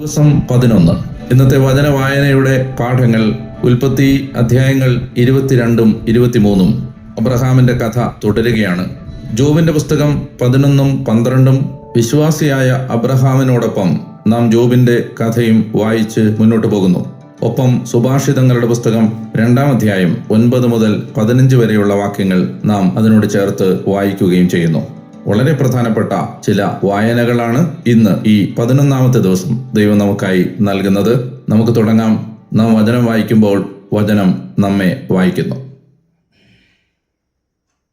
ദിവസം പതിനൊന്ന്. ഇന്നത്തെ വചന വായനയുടെ പാഠങ്ങൾ ഉൽപ്പത്തി അധ്യായങ്ങൾ ഇരുപത്തിരണ്ടും ഇരുപത്തിമൂന്നും. അബ്രഹാമിന്റെ കഥ തുടരുകയാണ്. ജോബിന്റെ പുസ്തകം പതിനൊന്നും പന്ത്രണ്ടും വിശ്വാസിയായ അബ്രഹാമിനോടൊപ്പം നാം ജോബിന്റെ കഥയും വായിച്ച് മുന്നോട്ട് പോകുന്നു. ഒപ്പം സുഭാഷിതങ്ങളുടെ പുസ്തകം രണ്ടാം അധ്യായം ഒൻപത് മുതൽ പതിനഞ്ച് വരെയുള്ള വാക്യങ്ങൾ നാം അതിനോട് ചേർത്ത് വായിക്കുകയും ചെയ്യുന്നു. വളരെ പ്രധാനപ്പെട്ട ചില വായനകളാണ് ഇന്ന് ഈ പതിനൊന്നാമത്തെ ദിവസം ദൈവം നമുക്കായി നൽകുന്നത്. നമുക്ക് തുടങ്ങാം. നാം വചനം വായിക്കുമ്പോൾ വചനം നമ്മെ വായിക്കുന്നു.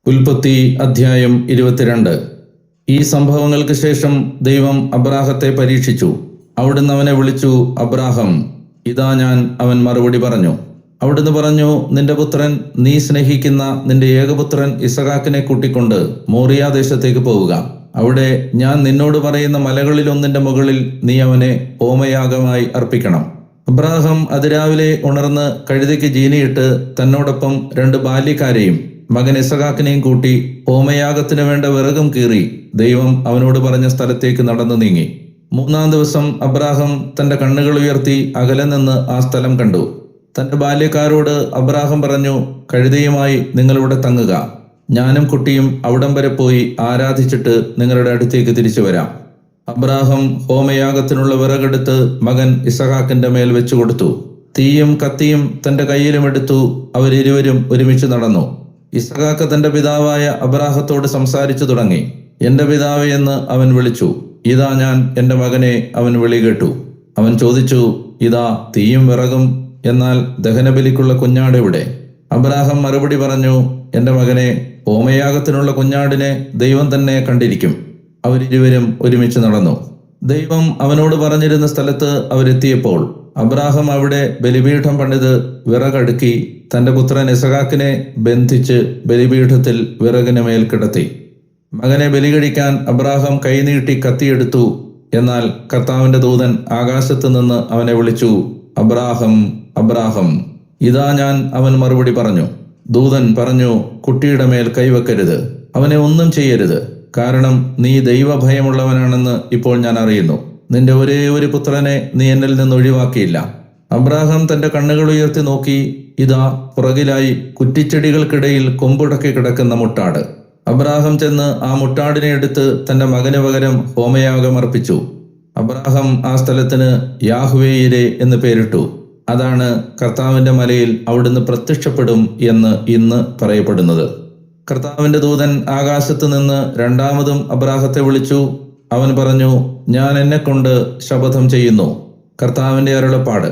ഉൽപ്പത്തി അധ്യായം ഇരുപത്തിരണ്ട്. ഈ സംഭവങ്ങൾക്ക് ശേഷം ദൈവം അബ്രാഹത്തെ പരീക്ഷിച്ചു. അവിടുന്ന് അവനെ വിളിച്ചു അബ്രാഹം ഇതാ ഞാൻ അവൻ മറുപടി പറഞ്ഞു. അവിടുന്ന് പറഞ്ഞു നിന്റെ പുത്രൻ നീ സ്നേഹിക്കുന്ന നിന്റെ ഏകപുത്രൻ ഇസഹാക്കിനെ കൂട്ടിക്കൊണ്ട് മോറിയ ദേശത്തേക്ക് പോവുക. അവിടെ ഞാൻ നിന്നോട് പറയുന്ന മലകളിലൊന്നിന്റെ മുകളിൽ നീ അവനെ ഹോമയാഗമായി അർപ്പിക്കണം. അബ്രാഹം അതിരാവിലെ ഉണർന്ന് കഴുതയ്ക്ക് ജീനിയിട്ട് തന്നോടൊപ്പം രണ്ട് ബാല്യക്കാരെയും മകൻ ഇസഹാക്കിനെയും കൂട്ടി ഹോമയാഗത്തിന് വേണ്ട വിറകും കീറി ദൈവം അവനോട് പറഞ്ഞ സ്ഥലത്തേക്ക് നടന്നു നീങ്ങി. മൂന്നാം ദിവസം അബ്രാഹം തന്റെ കണ്ണുകൾ ഉയർത്തി അകലെ നിന്ന് ആ സ്ഥലം കണ്ടു. തന്റെ ബാല്യക്കാരോട് അബ്രാഹം പറഞ്ഞു കഴുതയുമായി നിങ്ങളിവിടെ തങ്ങുക. ഞാനും കുട്ടിയും അവിടം വരെ പോയി ആരാധിച്ചിട്ട് നിങ്ങളുടെ അടുത്തേക്ക് തിരിച്ചു വരാം. അബ്രാഹം ഹോമയാഗത്തിനുള്ള വിറകെടുത്ത് മകൻ ഇസഹാക്കിന്റെ മേൽ വെച്ചു കൊടുത്തു. തീയും കത്തിയും തന്റെ കയ്യിലും എടുത്തു അവരിരുവരും ഒരുമിച്ച് നടന്നു. ഇസഹാക്ക് തന്റെ പിതാവായ അബ്രാഹത്തോട് സംസാരിച്ചു തുടങ്ങി. എന്റെ പിതാവേ എന്ന് അവൻ വിളിച്ചു. ഇതാ ഞാൻ എന്റെ മകനെ അവൻ വിളി കേട്ടു. അവൻ ചോദിച്ചു ഇതാ തീയും വിറകും എന്നാൽ ദഹനബലിക്കുള്ള കുഞ്ഞാട് എവിടെ? അബ്രാഹം മറുപടി പറഞ്ഞു എന്റെ മകനെ ഹോമയാഗത്തിനുള്ള കുഞ്ഞാടിനെ ദൈവം തന്നെ കണ്ടിരിക്കും. അവരിരുവരും ഒരുമിച്ച് നടന്നു. ദൈവം അവനോട് പറഞ്ഞിരുന്ന സ്ഥലത്ത് അവരെത്തിയപ്പോൾ അബ്രാഹം അവിടെ ബലിപീഠം പണിത് വിറകടുക്കി തന്റെ പുത്രൻ ഇസഹാക്കിനെ ബന്ധിച്ച് ബലിപീഠത്തിൽ വിറകിന് മേൽ കിടത്തി. മകനെ ബലി കഴിക്കാൻ അബ്രാഹം കൈനീട്ടി കത്തിയെടുത്തു. എന്നാൽ കർത്താവിന്റെ ദൂതൻ ആകാശത്ത് നിന്ന് അവനെ വിളിച്ചു അബ്രാഹം അബ്രാഹം ഇതാ ഞാൻ അവൻ മറുപടി പറഞ്ഞു. ദൂതൻ പറഞ്ഞു കുട്ടിയുടെ മേൽ കൈവെക്കരുത്. അവനെ ഒന്നും ചെയ്യരുത്. കാരണം നീ ദൈവഭയമുള്ളവനാണെന്ന് ഇപ്പോൾ ഞാൻ അറിയുന്നു. നിന്റെ ഒരേ ഒരു പുത്രനെ നീ എന്നിൽ നിന്ന് ഒഴിവാക്കിയില്ല. അബ്രാഹാം തന്റെ കണ്ണുകൾ ഉയർത്തി നോക്കി ഇതാ പുറകിലായി കുറ്റിച്ചെടികൾക്കിടയിൽ കൊമ്പുടക്കി കിടക്കുന്ന മുട്ടാട്. അബ്രാഹം ചെന്ന് ആ മുട്ടാടിനെ എടുത്ത് തന്റെ മകന് പകരം ഹോമയാഗം അർപ്പിച്ചു അബ്രാഹം ആ സ്ഥലത്തിന് യാഹ്വേയിരെ എന്ന് പേരിട്ടു. അതാണ് കർത്താവിന്റെ മലയിൽ അവിടുന്ന് പ്രത്യക്ഷപ്പെടും എന്ന് ഇന്ന് പറയപ്പെടുന്നത്. കർത്താവിന്റെ ദൂതൻ ആകാശത്ത് നിന്ന് രണ്ടാമതും അബ്രാഹത്തെ വിളിച്ചു. അവൻ പറഞ്ഞു ഞാൻ എന്നെ കൊണ്ട് ശപഥം ചെയ്യുന്നു. കർത്താവിന്റെ അരുളപ്പാട്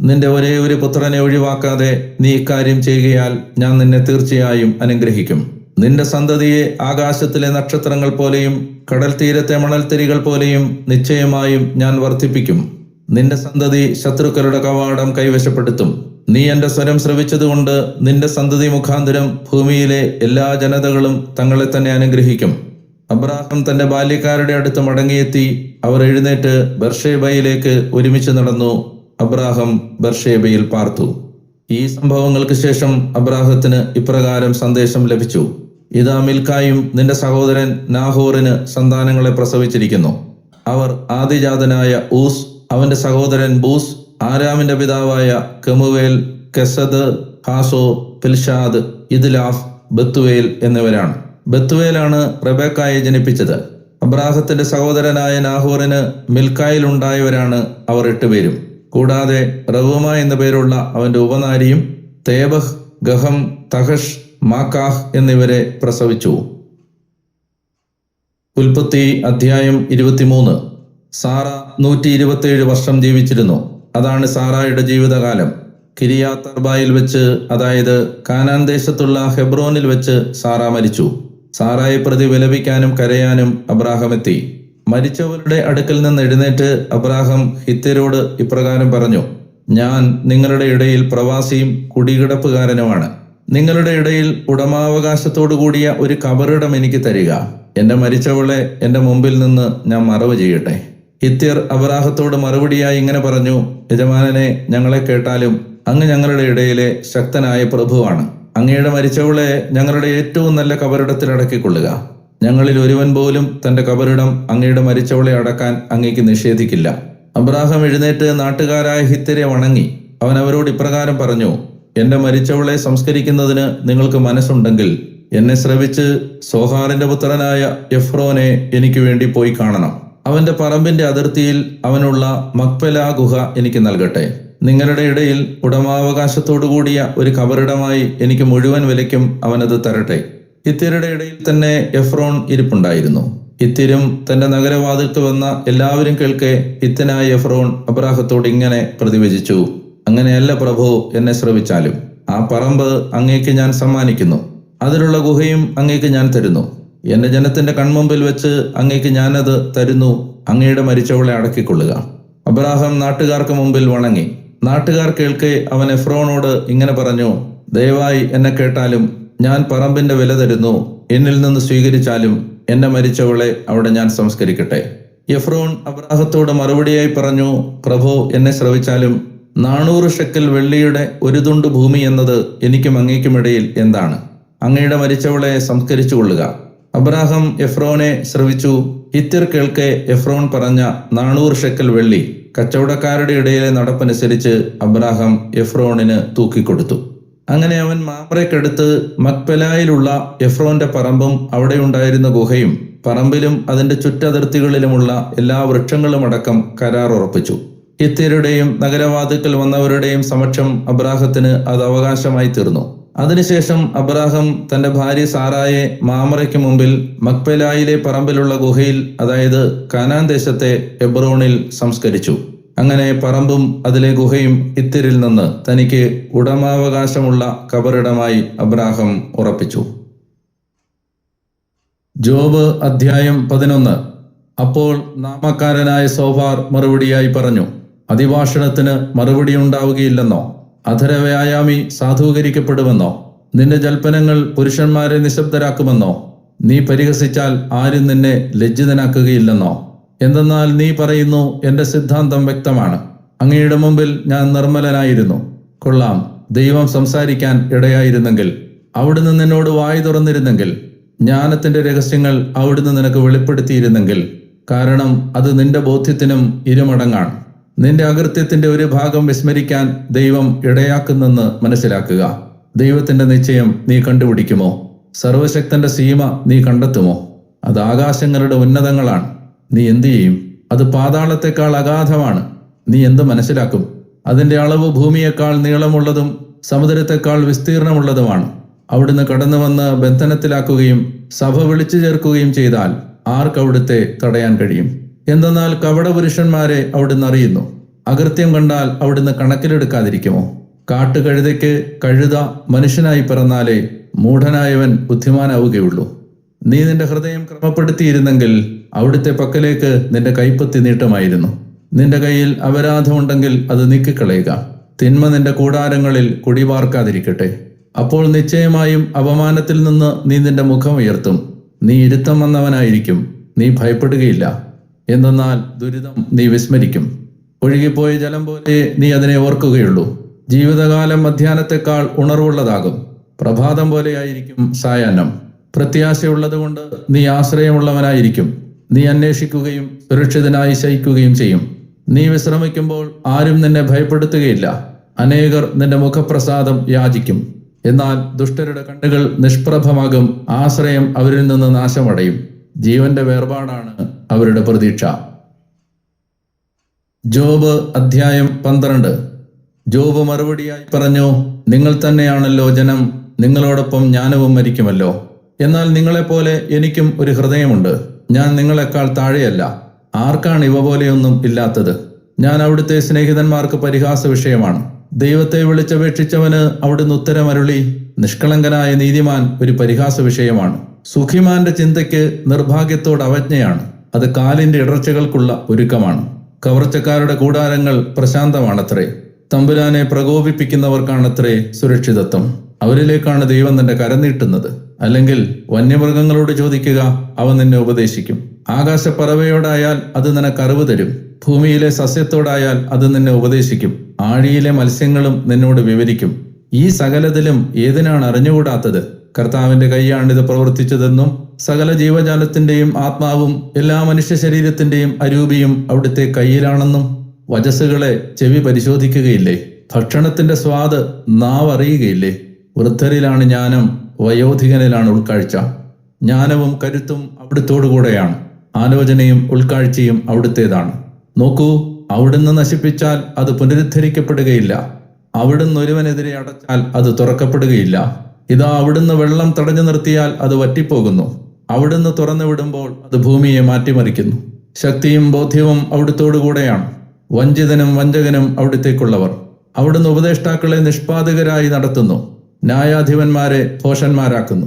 നിന്റെ ഒരേ ഒരു പുത്രനെ ഒഴിവാക്കാതെ നീ ഇക്കാര്യം ചെയ്യുകയാൽ ഞാൻ നിന്നെ തീർച്ചയായും അനുഗ്രഹിക്കും. നിന്റെ സന്തതിയെ ആകാശത്തിലെ നക്ഷത്രങ്ങൾ പോലെയും കടൽ തീരത്തെ മണൽത്തിരികൾ പോലെയും നിശ്ചയമായും ഞാൻ വർദ്ധിപ്പിക്കും. നിന്റെ സന്തതി ശത്രുക്കളുടെ കവാടം കൈവശപ്പെടുത്തും. നീ എന്റെ സ്വരം ശ്രവിച്ചതുകൊണ്ട് നിന്റെ സന്തതി മുഖാന്തരം ഭൂമിയിലെ എല്ലാ ജനതകളും തങ്ങളെ തന്നെ അനുഗ്രഹിക്കും. അബ്രാഹം തന്റെ ബാല്യക്കാരുടെ അടുത്ത് മടങ്ങിയെത്തി അവർ എഴുന്നേറ്റ് ബർഷേബയിലേക്ക് ഒരുമിച്ച് നടന്നു. അബ്രാഹം ബർഷേബയിൽ പാർത്തു. ഈ സംഭവങ്ങൾക്ക് ശേഷം അബ്രാഹത്തിന് ഇപ്രകാരം സന്ദേശം ലഭിച്ചു. ഇതാ മിൽക്കായും നിന്റെ സഹോദരൻ നാഹോറിന് സന്താനങ്ങളെ പ്രസവിച്ചിരിക്കുന്നു. അവർ ആദിജാതനായ ഊസ് അവന്റെ സഹോദരൻ ബൂസ് ആരാമിന്റെ പിതാവായ കെമുവേൽ കെസദ് ഹാസോ പിൽഷാദ് ഇദ്ലാഫ് ബത്തുവേൽ എന്നിവരാണ്. ബത്തുവേലാണ് റബേക്കായെ ജനിപ്പിച്ചത്. അബ്രാഹത്തിന്റെ സഹോദരനായ നാഹോറിന് മിൽക്കായിൽ ഉണ്ടായവരാണ് അവർ എട്ടുപേരും. കൂടാതെ റവുമ എന്ന പേരുള്ള അവന്റെ ഉപനാരിയും തേബഹ് ഗഹം തഹഷ് മാക്കാഹ് എന്നിവരെ പ്രസവിച്ചു. ഉൽപ്പത്തി അധ്യായം ഇരുപത്തിമൂന്ന്. സാറ നൂറ്റി ഇരുപത്തിയേഴ് വർഷം ജീവിച്ചിരുന്നു. അതാണ് സാറായുടെ ജീവിതകാലം. കിരിയാത്തർബായിൽ വെച്ച് അതായത് കാനാൻ ദേശത്തുള്ള ഹെബ്രോനിൽ വെച്ച് സാറ മരിച്ചു. സാറായെ പ്രതി വിലപിക്കാനും കരയാനും അബ്രാഹം എത്തി. മരിച്ചവരുടെ അടുക്കൽ നിന്ന് എഴുന്നേറ്റ് അബ്രാഹം ഹിത്യരോട് ഇപ്രകാരം പറഞ്ഞു ഞാൻ നിങ്ങളുടെ ഇടയിൽ പ്രവാസിയും കുടികിടപ്പുകാരനുമാണ്. നിങ്ങളുടെ ഇടയിൽ ഉടമാവകാശത്തോടു കൂടിയ ഒരു കബറിടം എനിക്ക് തരിക. എന്റെ മരിച്ചവളെ എന്റെ മുമ്പിൽ നിന്ന് ഞാൻ മറവ് ചെയ്യട്ടെ. ഹിത്യർ അബറാഹത്തോട് മറുപടിയായി ഇങ്ങനെ പറഞ്ഞു യജമാനനെ ഞങ്ങളെ കേട്ടാലും അങ്ങ് ഞങ്ങളുടെ ഇടയിലെ ശക്തനായ പ്രഭുവാണ്. അങ്ങയുടെ മരിച്ചവളെ ഞങ്ങളുടെ ഏറ്റവും നല്ല കബറിടത്തിൽ അടക്കിക്കൊള്ളുക. ഞങ്ങളിൽ ഒരുവൻ പോലും തന്റെ കബറിടം അങ്ങയുടെ മരിച്ചവളെ അടക്കാൻ അങ്ങേക്ക് നിഷേധിക്കില്ല. അബ്രാഹം എഴുന്നേറ്റ് നാട്ടുകാരായ ഹിത്തരെ വണങ്ങി. അവൻ അവരോട് ഇപ്രകാരം പറഞ്ഞു എന്റെ മരിച്ചവളെ സംസ്കരിക്കുന്നതിന് നിങ്ങൾക്ക് മനസ്സുണ്ടെങ്കിൽ എന്നെ ശ്രവിച്ച് സോഹാറിന്റെ പുത്രനായ എഫ്രോനെ എനിക്ക് വേണ്ടി പോയി കാണണം. അവന്റെ പറമ്പിന്റെ അതിർത്തിയിൽ അവനുള്ള മക്പല ഗുഹ എനിക്ക് നൽകട്ടെ. നിങ്ങളുടെ ഇടയിൽ ഉടമാവകാശത്തോടു കൂടിയ ഒരു കബറിടമായി എനിക്ക് മുഴുവൻ വിലയ്ക്കും അവനത് തരട്ടെ. ഇത്തിരുടെ ഇടയിൽ തന്നെ എഫ്രോൺ ഇരിപ്പുണ്ടായിരുന്നു. ഇത്തിരും തന്റെ നഗരവാതിൽക്ക് വന്ന എല്ലാവരും കേൾക്കെ ഇത്തനായ എഫ്രോൺ അബ്രാഹത്തോട് ഇങ്ങനെ പ്രതിവചിച്ചു അങ്ങനെയല്ല പ്രഭു എന്നെ ശ്രവിച്ചാലും ആ പറമ്പ് അങ്ങേക്ക് ഞാൻ സമ്മാനിക്കുന്നു. അതിലുള്ള ഗുഹയും അങ്ങേക്ക് ഞാൻ തരുന്നു. എന്റെ ജനത്തിന്റെ കൺമുമ്പിൽ വെച്ച് അങ്ങേക്ക് ഞാനത് തരുന്നു. അങ്ങയുടെ മരിച്ചവളെ അടക്കിക്കൊള്ളുക. അബ്രാഹാം നാട്ടുകാർക്ക് മുമ്പിൽ വണങ്ങി. നാട്ടുകാർ കേൾക്കെ അവൻ എഫ്രോണോട് ഇങ്ങനെ പറഞ്ഞു ദയവായി എന്നെ കേട്ടാലും ഞാൻ പറമ്പിന്റെ വില തരുന്നു. എന്നിൽ നിന്ന് സ്വീകരിച്ചാലും എന്നെ മരിച്ചവളെ അവിടെ ഞാൻ സംസ്കരിക്കട്ടെ. എഫ്രോൺ അബ്രാഹത്തോട് മറുപടിയായി പറഞ്ഞു പ്രഭു എന്നെ ശ്രവിച്ചാലും നാനൂറ് ഷെക്കൽ വെള്ളിയുടെ ഒരു തുണ്ട് ഭൂമി എന്നത് എനിക്കും അങ്ങേക്കുമിടയിൽ എന്താണ്? അങ്ങയുടെ മരിച്ചവളെ സംസ്കരിച്ചു കൊള്ളുക അബ്രാഹം എഫ്രോനെ ശ്രവിച്ചു. ഇത്തിർ കേൾക്കെ എഫ്രോൻ പറഞ്ഞ നാനൂറ് ഷെക്കൽ വെള്ളി കച്ചവടക്കാരുടെ ഇടയിലെ നടപ്പനുസരിച്ച് അബ്രാഹം എഫ്രോണിന് തൂക്കിക്കൊടുത്തു. അങ്ങനെ അവൻ മാമ്രയ്ക്കടുത്ത് മക്പെലായിലുള്ള എഫ്രോന്റെ പറമ്പും അവിടെയുണ്ടായിരുന്ന ഗുഹയും പറമ്പിലും അതിന്റെ ചുറ്റതിർത്തികളിലുമുള്ള എല്ലാ വൃക്ഷങ്ങളും അടക്കം കരാർ ഉറപ്പിച്ചു. ഹിത്യരുടെയും നഗരവാതുക്കൾ വന്നവരുടെയും സമക്ഷം അബ്രാഹത്തിന് അത് അവകാശമായി തീർന്നു. അതിനുശേഷം അബ്രാഹം തന്റെ ഭാര്യ സാറായെ മാമറയ്ക്ക് മുമ്പിൽ മക്പെലായിലെ പറമ്പിലുള്ള ഗുഹയിൽ അതായത് കാനാൻ ദേശത്തെ എബ്രോണിൽ സംസ്കരിച്ചു. അങ്ങനെ പറമ്പും അതിലെ ഗുഹയും ഇത്തിരിൽ നിന്ന് തനിക്ക് ഉടമാവകാശമുള്ള കബറിടമായി അബ്രാഹം ഉറപ്പിച്ചു. ജോബ് അധ്യായം പതിനൊന്ന്. അപ്പോൾ നാമക്കാരനായ സോഫാർ മറുപടിയായി പറഞ്ഞു അതിഭാഷണത്തിന് മറുപടി ഉണ്ടാവുകയില്ലെന്നോ? അധരവ്യായാമി സാധൂകരിക്കപ്പെടുമെന്നോ? നിന്റെ ജൽപ്പനങ്ങൾ പുരുഷന്മാരെ നിശബ്ദരാക്കുമെന്നോ? നീ പരിഹസിച്ചാൽ ആരും നിന്നെ ലജ്ജിതനാക്കുകയില്ലെന്നോ? എന്തെന്നാൽ നീ പറയുന്നു എന്റെ സിദ്ധാന്തം വ്യക്തമാണ്. അങ്ങയുടെ മുമ്പിൽ ഞാൻ നിർമ്മലനായിരുന്നു. കൊള്ളാം ദൈവം സംസാരിക്കാൻ ഇടയായിരുന്നെങ്കിൽ അവിടുന്ന് നിന്നോട് വായി തുറന്നിരുന്നെങ്കിൽ ജ്ഞാനത്തിന്റെ രഹസ്യങ്ങൾ അവിടുന്ന് നിനക്ക് വെളിപ്പെടുത്തിയിരുന്നെങ്കിൽ കാരണം അത് നിന്റെ ബോധ്യത്തിനും ഇരുമടങ്ങാണ്. നിന്റെ അകൃത്യത്തിന്റെ ഒരു ഭാഗം വിസ്മരിക്കാൻ ദൈവം ഇടയാക്കുന്നെന്ന് മനസ്സിലാക്കുക. ദൈവത്തിന്റെ നിശ്ചയം നീ കണ്ടുപിടിക്കുമോ? സർവശക്തന്റെ സീമ നീ കണ്ടെത്തുമോ? അത് ആകാശങ്ങളുടെ ഉന്നതങ്ങളാണ്. നീ എന്തു ചെയ്യും? അത് പാതാളത്തെക്കാൾ അഗാധമാണ്. നീ എന്ത് മനസ്സിലാക്കും? അതിന്റെ അളവ് ഭൂമിയേക്കാൾ നീളമുള്ളതും സമുദ്രത്തെക്കാൾ വിസ്തീർണമുള്ളതുമാണ്. അവിടുന്ന് കടന്നു വന്ന് ബന്ധനത്തിലാക്കുകയും സഭ വിളിച്ചു ചേർക്കുകയും ചെയ്താൽ ആർക്കവിടുത്തെ തടയാൻ കഴിയും? എന്തെന്നാൽ കവടപുരുഷന്മാരെ അവിടുന്ന് അറിയുന്നു. അകൃത്യം കണ്ടാൽ അവിടുന്ന് കണക്കിലെടുക്കാതിരിക്കുമോ? കാട്ടുകഴുതയ്ക്ക് കഴുത മനുഷ്യനായി പിറന്നാലേ മൂഢനായവൻ ബുദ്ധിമാനാവുകയുള്ളൂ. നീ നിന്റെ ഹൃദയം ക്രമപ്പെടുത്തിയിരുന്നെങ്കിൽ അവിടുത്തെ പക്കലേക്ക് നിന്റെ കൈപ്പത്തി നീട്ടമായിരുന്നു. നിന്റെ കയ്യിൽ അപരാധമുണ്ടെങ്കിൽ അത് നീക്കിക്കളയുക. തിന്മ നിന്റെ കൂടാരങ്ങളിൽ കുടിവാർക്കാതിരിക്കട്ടെ. അപ്പോൾ നിശ്ചയമായും അപമാനത്തിൽ നിന്ന് നീ നിന്റെ മുഖം ഉയർത്തും. നീ ഇരുത്തം വന്നവനായിരിക്കും. നീ ഭയപ്പെടുകയില്ല. എന്തെന്നാൽ ദുരിതം നീ വിസ്മരിക്കും. ഒഴുകിപ്പോയ ജലം പോലെ നീ അതിനെ ഓർക്കുകയുള്ളൂ. ജീവിതകാലം മധ്യാനത്തെക്കാൾ ഉണർവുള്ളതാകും. പ്രഭാതം പോലെയായിരിക്കും സായാഹ്നം. പ്രത്യാശയുള്ളതുകൊണ്ട് നീ ആശ്രയമുള്ളവനായിരിക്കും. നീ അന്വേഷിക്കുകയും സുരക്ഷിതനായി ശയിക്കുകയും ചെയ്യും. നീ വിശ്രമിക്കുമ്പോൾ ആരും നിന്നെ ഭയപ്പെടുത്തുകയില്ല. അനേകർ നിന്റെ മുഖപ്രസാദം യാചിക്കും. എന്നാൽ ദുഷ്ടരുടെ കണ്ണുകൾ നിഷ്പ്രഭമാകും. ആശ്രയം അവരിൽ നിന്ന് നാശമടയും. ജീവന്റെ വേർപാടാണ് അവരുടെ പ്രതീക്ഷ. ജോബ് അധ്യായം പന്ത്രണ്ട്. ജോബ് മറുപടിയായി പറഞ്ഞു നിങ്ങൾ തന്നെയാണല്ലോ ജനം നിങ്ങളോടൊപ്പം ജ്ഞാനവും മരിക്കുമല്ലോ. എന്നാൽ നിങ്ങളെപ്പോലെ എനിക്കും ഒരു ഹൃദയമുണ്ട്. ഞാൻ നിങ്ങളെക്കാൾ താഴെയല്ല. ആർക്കാണ് ഇവ പോലെയൊന്നും ഇല്ലാത്തത്? ഞാൻ അവിടുത്തെ സ്നേഹിതന്മാർക്ക് പരിഹാസ വിഷയമാണ്. ദൈവത്തെ വിളിച്ചപേക്ഷിച്ചവന് അവിടുന്ന് ഉത്തരമരുളി നിഷ്കളങ്കനായ നീതിമാൻ ഒരു പരിഹാസ വിഷയമാണ്. സുഖിമാന്റെ ചിന്തയ്ക്ക് നിർഭാഗ്യത്തോട് അവജ്ഞയാണ് അത് കാലിന്റെ ഇടർച്ചകൾക്കുള്ള ഒരുക്കമാണ്. കവർച്ചക്കാരുടെ കൂടാരങ്ങൾ പ്രശാന്തമാണത്രേ. തമ്പുരാനെ പ്രകോപിപ്പിക്കുന്നവർക്കാണത്രേ സുരക്ഷിതത്വം. അവരിലേക്കാണ് ദൈവം തന്റെ കരനീട്ടുന്നത് അല്ലെങ്കിൽ വന്യമൃഗങ്ങളോട് ചോദിക്കുക അവ നിന്നെ ഉപദേശിക്കും. ആകാശപ്പറവയോടായാൽ അത് നിനക്ക് അറിവ് തരും. ഭൂമിയിലെ സസ്യത്തോടായാൽ അത് നിന്നെ ഉപദേശിക്കും. ആഴിയിലെ മത്സ്യങ്ങളും നിന്നോട് വിവരിക്കും. ഈ സകലതിലും ഏതിനാണ് അറിഞ്ഞുകൂടാത്തത്? കർത്താവിന്റെ കൈയാണിത് പ്രവർത്തിച്ചതെന്നും സകല ജീവജാലത്തിന്റെയും ആത്മാവും എല്ലാ മനുഷ്യ ശരീരത്തിന്റെയും അരൂപിയും അവിടുത്തെ കയ്യിലാണെന്നും വജസ്സുകളെ ചെവി പരിശോധിക്കുകയില്ലേ? ഭക്ഷണത്തിന്റെ സ്വാദ് നാവ് അറിയുകയില്ലേ വൃദ്ധരിലാണ് ജ്ഞാനം വയോധികനിലാണ് ഉൾക്കാഴ്ച. ജ്ഞാനവും കരുത്തും അവിടുത്തോടുകൂടെയാണ്. ആലോചനയും ഉൾക്കാഴ്ചയും അവിടുത്തേതാണ്. നോക്കൂ അവിടുന്ന് നശിപ്പിച്ചാൽ അത് പുനരുദ്ധരിക്കപ്പെടുകയില്ല. അവിടുന്ന് ഒരുവനെതിരെ അടച്ചാൽ അത് തുറക്കപ്പെടുകയില്ല. ഇതാ അവിടുന്ന് വെള്ളം തടഞ്ഞു നിർത്തിയാൽ അത് വറ്റിപ്പോകുന്നു. അവിടുന്ന് തുറന്നു വിടുമ്പോൾ അത് ഭൂമിയെ മാറ്റിമറിക്കുന്നു. ശക്തിയും ബോധ്യവും അവിടുത്തോടുകൂടെയാണ് വഞ്ചിതനും വഞ്ചകനും അവിടുത്തേക്കുള്ളവർ. അവിടുന്ന് ഉപദേഷ്ടാക്കളെ നിഷ്പാതകരായി നടത്തുന്നു. ന്യായാധിപന്മാരെ ഭോഷന്മാരാക്കുന്നു.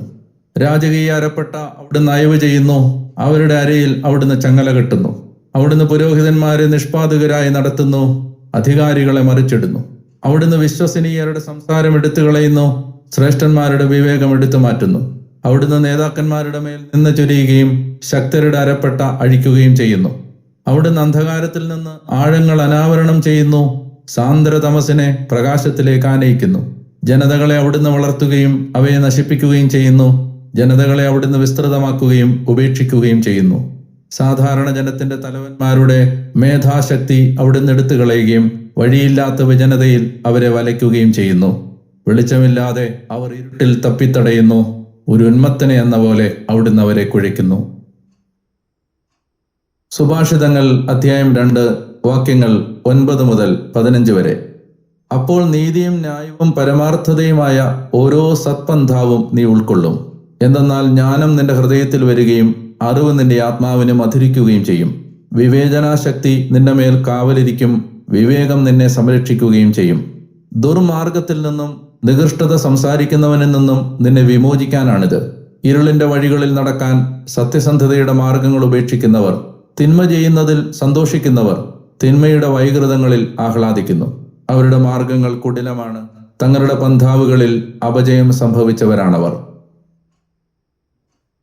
രാജകീയ അരപ്പെട്ട അവിടുന്ന് അയവ് ചെയ്യുന്നു. അവരുടെ അരയിൽ അവിടുന്ന് ചങ്ങല കെട്ടുന്നു. അവിടുന്ന് പുരോഹിതന്മാരെ നിഷ്പാതകരായി നടത്തുന്നു. അധികാരികളെ മറിച്ചിടുന്നു. അവിടുന്ന് വിശ്വസനീയരുടെ സംസാരം എടുത്തു കളയുന്നു. ശ്രേഷ്ഠന്മാരുടെ വിവേകം എടുത്തു മാറ്റുന്നു. അവിടുന്ന് നേതാക്കന്മാരുടെ മേൽ നിന്ന് ചൊരിയുകയും ശക്തരുടെ അരപ്പെട്ട അഴിക്കുകയും ചെയ്യുന്നു. അവിടുന്ന് അന്ധകാരത്തിൽ നിന്ന് ആഴങ്ങൾ അനാവരണം ചെയ്യുന്നു. സാന്ദ്ര തമസിനെ പ്രകാശത്തിലേക്ക് ആനയിക്കുന്നു. ജനതകളെ അവിടുന്ന് വളർത്തുകയും അവയെ നശിപ്പിക്കുകയും ചെയ്യുന്നു. ജനതകളെ അവിടുന്ന് വിസ്തൃതമാക്കുകയും ഉപേക്ഷിക്കുകയും ചെയ്യുന്നു. സാധാരണ ജനത്തിന്റെ തലവന്മാരുടെ മേധാശക്തി അവിടുന്ന് എടുത്തു കളയുകയും വഴിയില്ലാത്ത വിജനതയിൽ അവരെ വലയ്ക്കുകയും ചെയ്യുന്നു. വെളിച്ചമില്ലാതെ അവർ ഇരുട്ടിൽ തപ്പിത്തടയുന്നു. ഒരു ഉന്മത്തനെ എന്ന പോലെ അവിടുന്ന് അവരെ കുഴിക്കുന്നു സുഭാഷിതങ്ങൾ അധ്യായം രണ്ട് വാക്യങ്ങൾ ഒൻപത് മുതൽ പതിനഞ്ച് വരെ. അപ്പോൾ നീതിയും ന്യായവും പരമാർത്ഥതയുമായ ഓരോ സത്പന്ഥാവും നീ ഉൾക്കൊള്ളും. എന്തെന്നാൽ ജ്ഞാനം നിന്റെ ഹൃദയത്തിൽ വരികയും അറിവ് നിന്റെ ആത്മാവിനെ മധുരിക്കുകയും ചെയ്യും. വിവേചനാശക്തി നിന്റെ മേൽ കാവലിരിക്കും. വിവേകം നിന്നെ സംരക്ഷിക്കുകയും ചെയ്യും. ദുർമാർഗത്തിൽ നിന്നും നികൃഷ്ടത സംസാരിക്കുന്നവനിൽ നിന്നും നിന്നെ വിമോചിക്കാനാണിത്. ഇരുളിന്റെ വഴികളിൽ നടക്കാൻ സത്യസന്ധതയുടെ മാർഗങ്ങൾ ഉപേക്ഷിക്കുന്നവർ തിന്മ ചെയ്യുന്നതിൽ സന്തോഷിക്കുന്നവർ തിന്മയുടെ വൈകൃതങ്ങളിൽ ആഹ്ലാദിക്കുന്നു. അവരുടെ മാർഗങ്ങൾ കുടിലമാണ്. തങ്ങളുടെ പന്ഥാവുകളിൽ അപജയം സംഭവിച്ചവരാണവർ.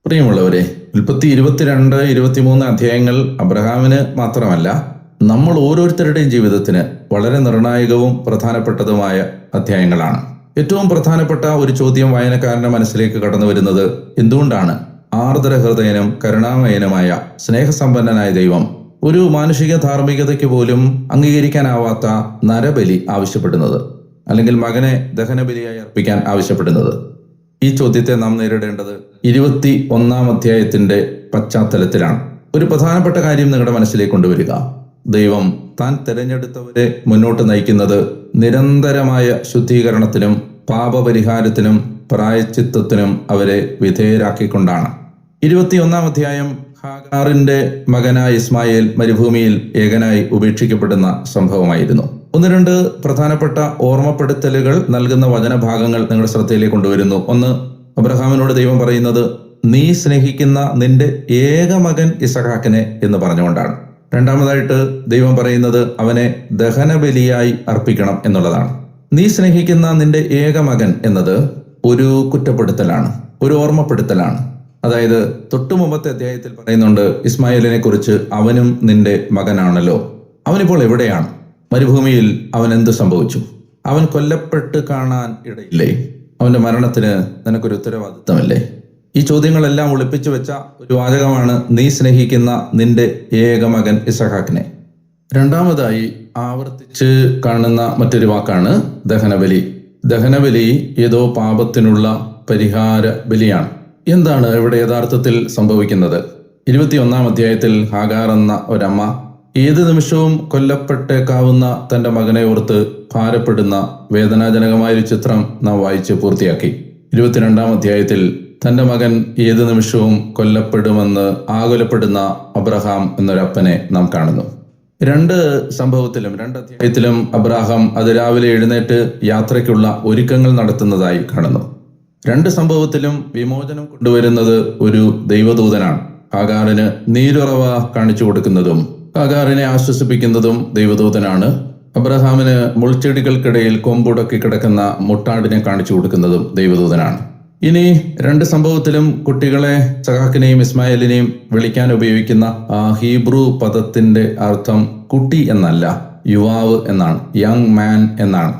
പ്രിയമുള്ളവരെ ഉൽപ്പത്തി ഇരുപത്തിരണ്ട് ഇരുപത്തിമൂന്ന് അധ്യായങ്ങൾ അബ്രഹാമിന് മാത്രമല്ല നമ്മൾ ഓരോരുത്തരുടെയും ജീവിതത്തിന് വളരെ നിർണായകവും പ്രധാനപ്പെട്ടതുമായ അധ്യായങ്ങളാണ്. ഏറ്റവും പ്രധാനപ്പെട്ട ഒരു ചോദ്യം വായനക്കാരന്റെ മനസ്സിലേക്ക് കടന്നു വരുന്നത് എന്തുകൊണ്ടാണ്? ആർദ്ര ഹൃദയനും കരുണാമയനുമായ സ്നേഹസമ്പന്നനായ ദൈവം ഒരു മാനുഷിക ധാർമ്മികതയ്ക്ക് പോലും അംഗീകരിക്കാനാവാത്ത നരബലി ആവശ്യപ്പെടുന്നത് അല്ലെങ്കിൽ മകനെ ദഹനബലിയായി അർപ്പിക്കാൻ ആവശ്യപ്പെടുന്നത്? ഈ ചോദ്യത്തെ നാം നേരിടേണ്ടത് ഇരുപത്തി ഒന്നാം അധ്യായത്തിന്റെ പശ്ചാത്തലത്തിലാണ്. ഒരു പ്രധാനപ്പെട്ട കാര്യം നിങ്ങളുടെ മനസ്സിലേക്ക് കൊണ്ടുവരിക. ദൈവം താൻ തിരഞ്ഞെടുത്തവരെ മുന്നോട്ട് നയിക്കുന്നത് നിരന്തരമായ ശുദ്ധീകരണത്തിനും പാപപരിഹാരത്തിനും പ്രായച്ചിത്തത്തിനും അവരെ വിധേയരാക്കിക്കൊണ്ടാണ്. ഇരുപത്തിയൊന്നാം അധ്യായം ഹാഗാറിന്റെ മകനായ ഇസ്മായേൽ മരുഭൂമിയിൽ ഏകനായി ഉപേക്ഷിക്കപ്പെടുന്ന സംഭവമായിരുന്നു. ഒന്ന് രണ്ട് പ്രധാനപ്പെട്ട ഓർമ്മപ്പെടുത്തലുകൾ നൽകുന്ന വചനഭാഗങ്ങൾ നിങ്ങളുടെ ശ്രദ്ധയിലേക്ക് കൊണ്ടുവരുന്നു. ഒന്ന് അബ്രഹാമിനോട് ദൈവം പറയുന്നത് നീ സ്നേഹിക്കുന്ന നിന്റെ ഏക മകൻ ഇസഹാക്കിനെ എന്ന് പറഞ്ഞുകൊണ്ടാണ്. രണ്ടാമതായിട്ട് ദൈവം പറയുന്നത് അവനെ ദഹനബലിയായി അർപ്പിക്കണം എന്നുള്ളതാണ്. നീ സ്നേഹിക്കുന്ന നിന്റെ ഏക മകൻ എന്നത് ഒരു കുറ്റപ്പെടുത്തലാണ് ഒരു ഓർമ്മപ്പെടുത്തലാണ്. അതായത് തൊട്ടു മുമ്പത്തെ അധ്യായത്തിൽ പറയുന്നുണ്ട് ഇസ്മായിലിനെ കുറിച്ച് അവനും നിന്റെ മകനാണല്ലോ. അവനിപ്പോൾ എവിടെയാണ്? മരുഭൂമിയിൽ അവൻ എന്ത് സംഭവിച്ചു? അവൻ കൊല്ലപ്പെട്ട് കാണാൻ ഇടയില്ലേ? അവന്റെ മരണത്തിന് നിനക്കൊരു ഉത്തരവാദിത്തമല്ലേ? ഈ ചോദ്യങ്ങളെല്ലാം ഒളിപ്പിച്ചു വെച്ച ഒരു വാചകമാണ് നീ സ്നേഹിക്കുന്ന നിന്റെ ഏക മകൻ ഇസഹാക്കിനെ. രണ്ടാമതായി ആവർത്തിച്ച് കാണുന്ന മറ്റൊരു വാക്കാണ് ദഹനബലി. ദഹനബലി ഏതോ പാപത്തിനുള്ള പരിഹാര ബലിയാണ്. എന്താണ് ഇവിടെ യഥാർത്ഥത്തിൽ സംഭവിക്കുന്നത്? ഇരുപത്തിയൊന്നാം അധ്യായത്തിൽ ഹാഗാർ എന്ന ഒരമ്മ ഏത് നിമിഷവും കൊല്ലപ്പെട്ടേക്കാവുന്ന തന്റെ മകനെ ഓർത്ത് ഭാരപ്പെടുന്ന വേദനാജനകമായൊരു ചിത്രം നാം വായിച്ച് പൂർത്തിയാക്കി. ഇരുപത്തിരണ്ടാം അധ്യായത്തിൽ തന്റെ മകൻ ഏത് നിമിഷവും കൊല്ലപ്പെടുമെന്ന് ആകുലപ്പെടുന്ന അബ്രഹാം എന്നൊരപ്പനെ നാം കാണുന്നു. രണ്ട് സംഭവത്തിലും രണ്ട് അധ്യായത്തിലും അബ്രാഹാം അതിരാവിലെ എഴുന്നേറ്റ് യാത്രയ്ക്കുള്ള ഒരുക്കങ്ങൾ നടത്തുന്നതായി കാണുന്നു. രണ്ട് സംഭവത്തിലും വിമോചനം കൊണ്ടുവരുന്നത് ഒരു ദൈവദൂതനാണ്. കാകാറിന് നീരുറവ കാണിച്ചു കൊടുക്കുന്നതും കാകാറിനെ ആശ്വസിപ്പിക്കുന്നതും ദൈവദൂതനാണ്. അബ്രഹാമിന് മുൾച്ചെടികൾക്കിടയിൽ കൊമ്പുടക്കി കിടക്കുന്ന മുട്ടാടിനെ കാണിച്ചു കൊടുക്കുന്നതും ദൈവദൂതനാണ്. ഇനി രണ്ട് സംഭവത്തിലും കുട്ടികളെ സഹാക്കിനെയും ഇസ്മായിലിനെയും വിളിക്കാൻ ഉപയോഗിക്കുന്ന ഹീബ്രു പദത്തിന്റെ അർത്ഥം കുട്ടി എന്നല്ല യുവാവ് എന്നാണ് യങ് മാൻ എന്നാണ്.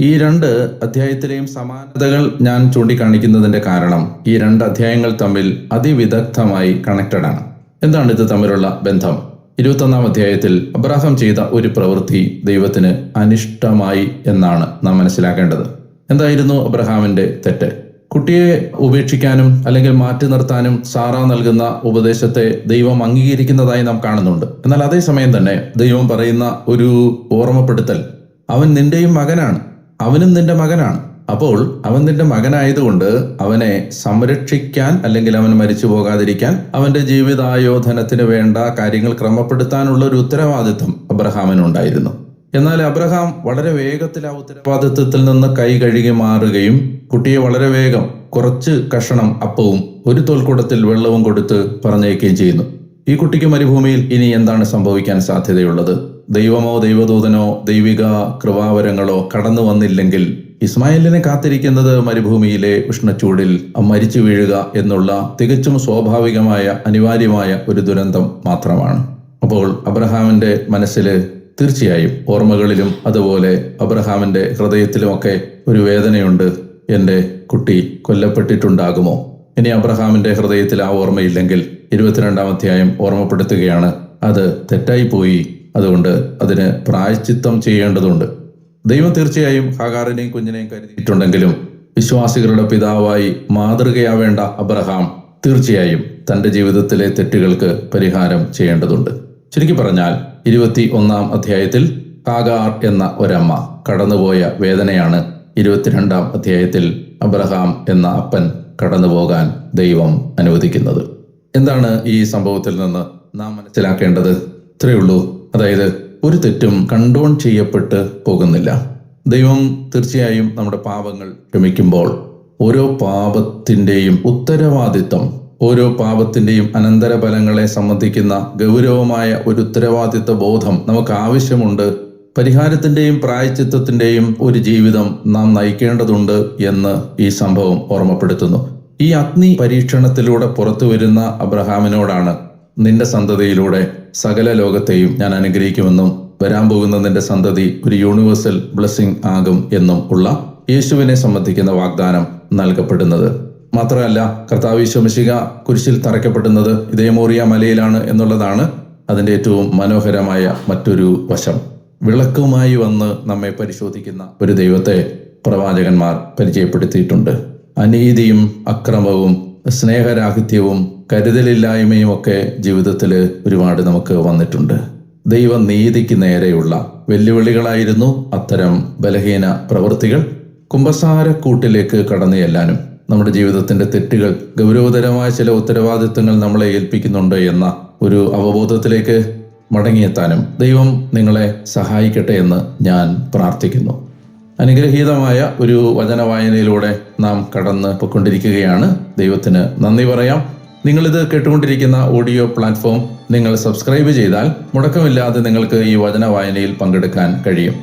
ഈ രണ്ട് അധ്യായത്തിലെയും സമാനതകൾ ഞാൻ ചൂണ്ടിക്കാണിക്കുന്നതിന്റെ കാരണം ഈ രണ്ട് അധ്യായങ്ങൾ തമ്മിൽ അതിവിദഗ്ധമായി കണക്റ്റഡ് ആണ്. എന്താണ് ഇത് തമ്മിലുള്ള ബന്ധം? ഇരുപത്തൊന്നാം അധ്യായത്തിൽ അബ്രാഹം ചെയ്ത ഒരു പ്രവൃത്തി ദൈവത്തിന് അനിഷ്ടമായി എന്നാണ് നാം മനസ്സിലാക്കേണ്ടത്. എന്തായിരുന്നു അബ്രഹാമിന്റെ തെറ്റ്? കുട്ടിയെ ഉപേക്ഷിക്കാനും അല്ലെങ്കിൽ മാറ്റി നിർത്താനും സാറ നൽകുന്ന ഉപദേശത്തെ ദൈവം അംഗീകരിക്കുന്നതായി നാം കാണുന്നുണ്ട്. എന്നാൽ അതേസമയം തന്നെ ദൈവം പറയുന്ന ഒരു ഓർമ്മപ്പെടുത്തൽ. അവൻ നിന്റെയും മകനാണ്. അവനും നിന്റെ മകനാണ്. അപ്പോൾ അവൻ നിന്റെ മകനായതുകൊണ്ട് അവനെ സംരക്ഷിക്കാൻ അല്ലെങ്കിൽ അവൻ മരിച്ചു പോകാതിരിക്കാൻ അവന്റെ ജീവിതായോധനത്തിന് വേണ്ട കാര്യങ്ങൾ ക്രമപ്പെടുത്താനുള്ള ഒരു ഉത്തരവാദിത്വം അബ്രഹാമിനുണ്ടായിരുന്നു. എന്നാൽ അബ്രഹാം വളരെ വേഗത്തിൽ ആ ഉത്തരവാദിത്വത്തിൽ നിന്ന് കൈ കഴുകി മാറുകയും കുട്ടിയെ വളരെ വേഗം കുറച്ച് കഷണം അപ്പവും ഒരു തോൽക്കൂടത്തിൽ വെള്ളവും കൊടുത്ത് പറഞ്ഞയക്കുകയും ചെയ്യുന്നു. ഈ കുട്ടിക്ക് മരുഭൂമിയിൽ ഇനി എന്താണ് സംഭവിക്കാൻ സാധ്യതയുള്ളത്? ദൈവമോ ദൈവദൂതനോ ദൈവിക കൃപാവരങ്ങളോ കടന്നു വന്നില്ലെങ്കിൽ ഇസ്മായിലിനെ കാത്തിരിക്കുന്നത് മരുഭൂമിയിലെ ഉഷ്ണച്ചൂടിൽ മരിച്ചു വീഴുക എന്നുള്ള തികച്ചും സ്വാഭാവികമായ അനിവാര്യമായ ഒരു ദുരന്തം മാത്രമാണ്. അപ്പോൾ അബ്രഹാമിന്റെ മനസ്സിൽ തീർച്ചയായും ഓർമ്മകളിലും അതുപോലെ അബ്രഹാമിന്റെ ഹൃദയത്തിലുമൊക്കെ ഒരു വേദനയുണ്ട്. എന്റെ കുട്ടി കൊല്ലപ്പെട്ടിട്ടുണ്ടാകുമോ? ഇനി അബ്രഹാമിന്റെ ഹൃദയത്തിൽ ആ ഓർമ്മയില്ലെങ്കിൽ ഇരുപത്തിരണ്ടാം അധ്യായം ഓർമ്മപ്പെടുത്തുകയാണ്. അത് തെറ്റായി പോയി അതുകൊണ്ട് അതിന് പ്രായശ്ചിത്തം ചെയ്യേണ്ടതുണ്ട്. ദൈവം തീർച്ചയായും ഹാഗാറിനെയും കുഞ്ഞിനെയും കരുതിയിട്ടുണ്ടെങ്കിലും വിശ്വാസികളുടെ പിതാവായി മാതൃകയാവേണ്ട അബ്രഹാം തീർച്ചയായും തന്റെ ജീവിതത്തിലെ തെറ്റുകൾക്ക് പരിഹാരം ചെയ്യേണ്ടതുണ്ട്. ചുരുക്കി പറഞ്ഞാൽ ഇരുപത്തി ഒന്നാം അധ്യായത്തിൽ കാഗാർ എന്ന ഒരമ്മ കടന്നുപോയ വേദനയാണ് ഇരുപത്തിരണ്ടാം അധ്യായത്തിൽ അബ്രഹാം എന്ന അപ്പൻ കടന്നുപോകാൻ ദൈവം അനുവദിക്കുന്നത്. എന്താണ് ഈ സംഭവത്തിൽ നിന്ന് നാം മനസ്സിലാക്കേണ്ടത്? ഇത്രയേ ഉള്ളൂ. അതായത് ഒരു തെറ്റും കണ്ടോൺ ചെയ്യപ്പെട്ട് പോകുന്നില്ല. ദൈവം തീർച്ചയായും നമ്മുടെ പാപങ്ങൾ ക്ഷമിക്കുമ്പോൾ ഓരോ പാപത്തിന്റെയും ഉത്തരവാദിത്വം ഓരോ പാപത്തിന്റെയും അനന്തരഫലങ്ങളെ സംബന്ധിക്കുന്ന ഗൗരവമായ ഒരു ഉത്തരവാദിത്വ ബോധം നമുക്ക് ആവശ്യമുണ്ട് പരിഹാരത്തിന്റെയും പ്രായച്ചിത്വത്തിന്റെയും ഒരു ജീവിതം നാം നയിക്കേണ്ടതുണ്ട് എന്ന് ഈ സംഭവം ഓർമ്മപ്പെടുത്തുന്നു. ഈ അഗ്നി പരീക്ഷണത്തിലൂടെ പുറത്തു വരുന്ന അബ്രഹാമിനോടാണ് നിന്റെ സന്തതിയിലൂടെ സകല ലോകത്തെയും ഞാൻ അനുഗ്രഹിക്കുമെന്നും വരാൻ പോകുന്ന നിന്റെ സന്തതി ഒരു യൂണിവേഴ്സൽ ബ്ലെസ്സിംഗ് ആകും എന്നും ഉള്ള യേശുവിനെ സംബന്ധിക്കുന്ന വാഗ്ദാനം നൽകപ്പെടുന്നത്. മാത്രമല്ല കർത്താവ് ശമിശിക കുരിശിൽ തറയ്ക്കപ്പെടുന്നത് ഇതേ മോറിയ മലയിലാണ് എന്നുള്ളതാണ് അതിന്റെ ഏറ്റവും മനോഹരമായ മറ്റൊരു വശം. വിളക്കുമായി വന്ന് നമ്മെ പരിശോധിക്കുന്ന ഒരു ദൈവത്തെ പ്രവാചകന്മാർ പരിചയപ്പെടുത്തിയിട്ടുണ്ട്. അനീതിയും അക്രമവും സ്നേഹരാഹിത്യവും കരുതലില്ലായ്മയും ഒക്കെ ജീവിതത്തിൽ ഒരുപാട് നമുക്ക് വന്നിട്ടുണ്ട്. ദൈവ നീതിക്ക് നേരെയുള്ള വെല്ലുവിളികളായിരുന്നു അത്തരം ബലഹീന പ്രവൃത്തികൾ. കുംഭസാരക്കൂട്ടിലേക്ക് കടന്നു ചെല്ലാനും നമ്മുടെ ജീവിതത്തിന്റെ തെറ്റുകൾ ഗൗരവതരമായ ചില ഉത്തരവാദിത്തങ്ങൾ നമ്മളെ ഏൽപ്പിക്കുന്നുണ്ട് എന്ന ഒരു അവബോധത്തിലേക്ക് മടങ്ങിയെത്താനും ദൈവം നിങ്ങളെ സഹായിക്കട്ടെ എന്ന് ഞാൻ പ്രാർത്ഥിക്കുന്നു. അനുഗ്രഹീതമായ ഒരു വചന വായനയിലൂടെ നാം കടന്ന് പൊയ്ക്കൊണ്ടിരിക്കുകയാണ്. ദൈവത്തിന് നന്ദി പറയാം. നിങ്ങളിത് കേട്ടുകൊണ്ടിരിക്കുന്ന ഓഡിയോ പ്ലാറ്റ്ഫോം നിങ്ങൾ സബ്സ്ക്രൈബ് ചെയ്താൽ മുടക്കമില്ലാതെ നിങ്ങൾക്ക് ഈ വചന വായനയിൽ പങ്കെടുക്കാൻ കഴിയും.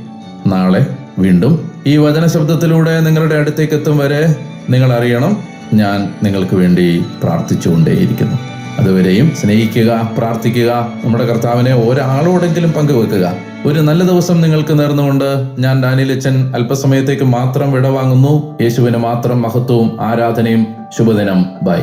നാളെ വീണ്ടും ഈ വചന ശബ്ദത്തിലൂടെ നിങ്ങളുടെ അടുത്തേക്ക് എത്തും വരെ നിങ്ങൾ അറിയണം ഞാൻ നിങ്ങൾക്ക് വേണ്ടി പ്രാർത്ഥിച്ചുകൊണ്ടേയിരിക്കുന്നു. അതുവരെയും സ്നേഹിക്കുക പ്രാർത്ഥിക്കുക നമ്മുടെ കർത്താവിനെ ഒരാളോടെങ്കിലും പങ്കുവെക്കുക. ഒരു നല്ല ദിവസം നിങ്ങൾക്ക് നേർന്നുകൊണ്ട് ഞാൻ ഡാനിലച്ചൻ അല്പസമയത്തേക്ക് മാത്രം വിടവാങ്ങുന്നു. യേശുവിന് മാത്രം മഹത്വവും ആരാധനയും ശുഭദിനം. ബൈ.